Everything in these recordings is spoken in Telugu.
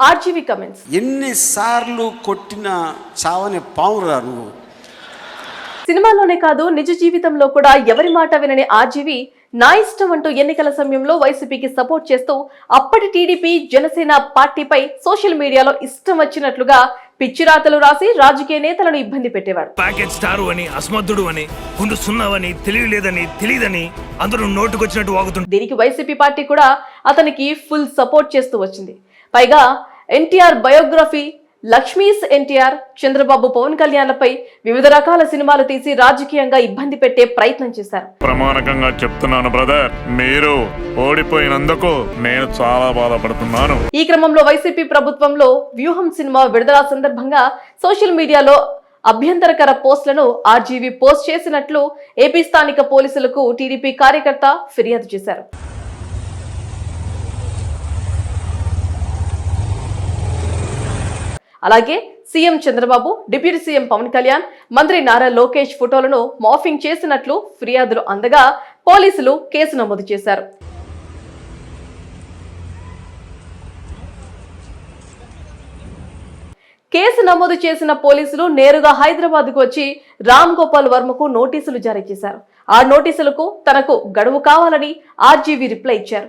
RGV comments. ఎన్నిసార్లు కొట్టిన చావని పావురా నువ్వు? సినిమాలోనే కాదు నిజ జీవితంలో కూడా ఎవరి మాట వినని ఆర్జీవి నా ఇష్టం అంటూ ఎన్నికల సమయంలో వైసీపీకి సపోర్ట్ చేస్తూ అప్పటి టీడీపీ జనసేన పార్టీపై సోషల్ మీడియాలో ఇష్టం వచ్చినట్లుగా పిచ్చిరాతలు రాసి రాజకీయ నేతలను ఇబ్బంది పెట్టేవాడు. ప్యాకెట్ స్టారు అని అస్మద్దుడు అని గుండు సున్నావని తెలియలేదని తెలియదని అందరూ నోటుకొచ్చినట్టు వాగుతుంటారు దీనికి వైసీపీ పార్టీ కూడా అతనికి ఫుల్ సపోర్ట్ చేస్తూ వచ్చింది. పైగా ఎన్టీఆర్ బయోగ్రఫీ లక్ష్మీస్ ఎన్టీఆర్ చంద్రబాబు పవన్ కళ్యాణ్లపై వివిధ రకాల సినిమాలు తీసి రాజకీయంగా ఇబ్బంది పెట్టే ప్రయత్నం చేశారు. ప్రమాణకంగా చెప్తున్నాను బ్రదర్. మీరు ఓడిపోయినందుకు నేను చాలా బాధపడుతున్నాను. ఈ క్రమంలో వైసీపీ ప్రభుత్వంలో వ్యూహం సినిమా విడుదల సందర్భంగా సోషల్ మీడియాలో అభ్యంతరకర పోస్టులను ఆర్జీవీ పోస్ట్ చేసినట్లు ఏపీ స్థానిక పోలీసులకు టీడీపీ కార్యకర్త ఫిర్యాదు చేశారు. అలాగే CM Chandrababu deputy CM Pawan Kalyan మంత్రి నారా లోకేష్ ఫోటోలను మాఫింగ్ చేసినట్లు ఫిర్యాదులు అందగా పోలీసులు కేసు నమోదు చేశారు. కేసు నమోదు చేసిన పోలీసులు నేరుగా హైదరాబాద్కు వచ్చి రామ్ గోపాల్ వర్మకు నోటీసులు జారీ చేశారు. ఆ నోటీసులకు తనకు గడువు కావాలని ఆర్జీవీ రిప్లై ఇచ్చారు.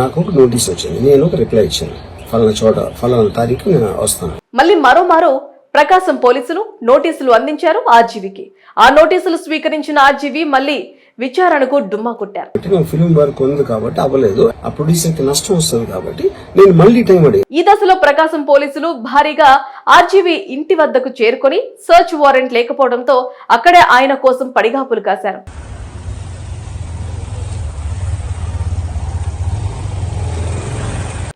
నాకు ఒక నోటీస్ వచ్చింది. నేను ఒక రిప్లై ఇచ్చాను. ఫలానా చోట ఫలానా తారీఖు నేను వస్తాను. మళ్ళీ మరోమారు ప్రకాశం పోలీసులు నోటీసులు అందించారు ఆర్జీవీకి. ఆ నోటీసులు స్వీకరించిన ఆర్జీవీ మళ్ళీ విచారణకు డుమ్మా కొట్టారు. ఫిల్మ్ వర్క్ ఉంది కాబట్టి అవ్వలేదు. ఆ ప్రొడ్యూసర్కి నష్టం వస్తుంది కాబట్టి నేను మళ్ళీ టైం అడిగాను. ఈ దశలో ప్రకాశం పోలీసులు భారీగా ఆర్జీవీ ఇంటి వద్దకు చేరుకొని సర్చ్ వారెంట్ లేకపోవడంతో అక్కడే ఆయన కోసం పడిగాపులు కాశారు.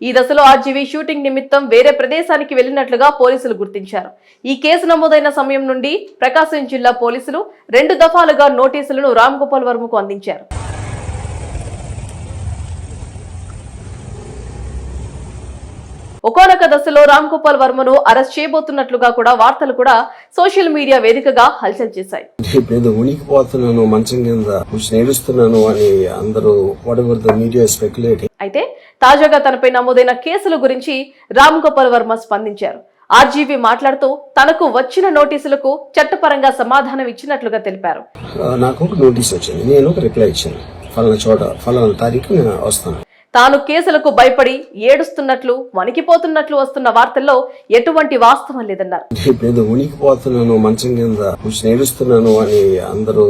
ఈ దశలో ఆర్జీవి షూటింగ్ నిమిత్తం వేరే ప్రదేశానికి వెళ్ళినట్లుగా పోలీసులు గుర్తించారు. ఈ కేసు నమోదైన సమయం నుండి ప్రకాశం జిల్లా పోలీసులు రెండు దఫాలుగా నోటీసులను రామ్ గోపాల్ వర్మకు అందించారు. ఒకనొక దశలో రామ్ గోపాల్ వర్మను అరెస్ట్ చేయబోతున్నట్లుగా కూడా వార్తలు కూడా సోషల్ మీడియా వేదికగా హల్చల్ చేశాయి. ఉనికిపోతున్నాను మంచం కింద అని అందరూ మీడియా అయితే తాజాగా తనపై నమోదైన కేసుల గురించి రామ్ గోపాల్ వర్మ స్పందించారు. ఆర్జీవీ మాట్లాడుతూ తనకు వచ్చిన నోటీసులకు చట్టపరంగా సమాధానం ఇచ్చినట్లుగా తెలిపారు. నాకు ఒక నోటీస్ వచ్చింది నేను ఒక రిప్లై ఇచ్చాను. ఫలానా చోట ఫలానా తారీఖు నేను వస్తాను. తాను కేసులకు భయపడి ఏడుస్తున్నట్లు వణికిపోతున్నట్లు వస్తున్న వార్తల్లో ఎటువంటి వాస్తవం లేదన్నారు. ఉనికిపోతున్నాను మంచం కింద ఏడుస్తున్నాను అని అందరూ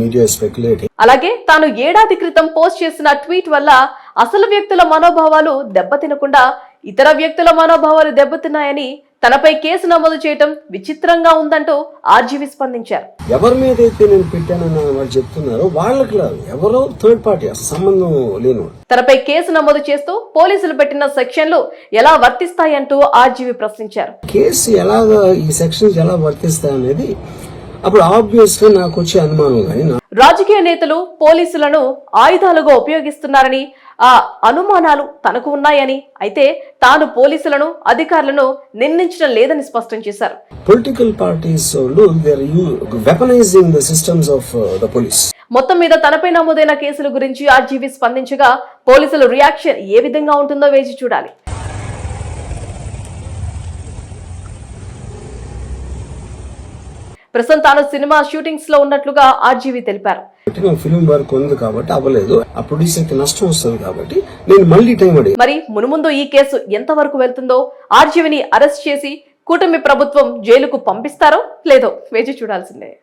మీడియా స్పెక్యులేటింగ్ అలాగే తాను ఏడాది క్రితం పోస్ట్ చేసిన ట్వీట్ వల్ల అసలు వ్యక్తుల మనోభావాలు దెబ్బతినకుండా ఇతర వ్యక్తుల మనోభావాలు దెబ్బతిన్నాయని తనపై కేసు నమోదు చేయటం విచిత్రంగా ఉందంటూ ఆర్జీవి స్పందించారు. ఎవరి మీద అయితే నేను పెట్టానని వాళ్ళు చెప్తున్నారో వాళ్ళకి ఎవరో థర్డ్ పార్టీ సంబంధం లేను తనపై కేసు నమోదు చేస్తూ పోలీసులు పెట్టిన సెక్షన్లు ఎలా వర్తిస్తాయంటూ ఆర్జీవి ప్రశ్నించారు. కేసు ఎలాగా ఈ సెక్షన్స్ ఎలా వర్తిస్తాయి అనేది అప్పుడు ఆబ్వియస్గా నాకు వచ్చే అనుమానం కానీ రాజకీయ నేతలు పోలీసులను ఆయుధాలుగా ఉపయోగిస్తున్నారని ఆ అనుమానాలు తనకు ఉన్నాయని అయితే తాను పోలీసులను అధికారులను నిందించడం లేదని స్పష్టం చేశారు. పొలిటికల్ పార్టీస్ వాళ్ళు their weaponizing the systems of the police మొత్తం మీద తనపై నమోదైన కేసుల గురించి ఆర్జీవీ స్పందించగా పోలీసుల రియాక్షన్ ఏ విధంగా ఉంటుందో వేచి చూడాలి. ప్రస్తుతం తాను సినిమా షూటింగ్స్లో ఉన్నట్లుగా ఆర్జీవీ తెలిపారు. ఫిల్మ్ వర్క్ ఉంది కాబట్టి అవ్వలేదు. ఆ ప్రొడ్యూసర్కి నష్టం వస్తుంది కాబట్టి నేను మళ్ళీ టైం అడిగాను. మరి మునుముందు ఈ కేసు ఎంతవరకు వెళ్తుందో ఆర్జీవిని అరెస్ట్ చేసి కూటమి ప్రభుత్వం జైలుకు పంపిస్తారో లేదో వేచి చూడాల్సిందే.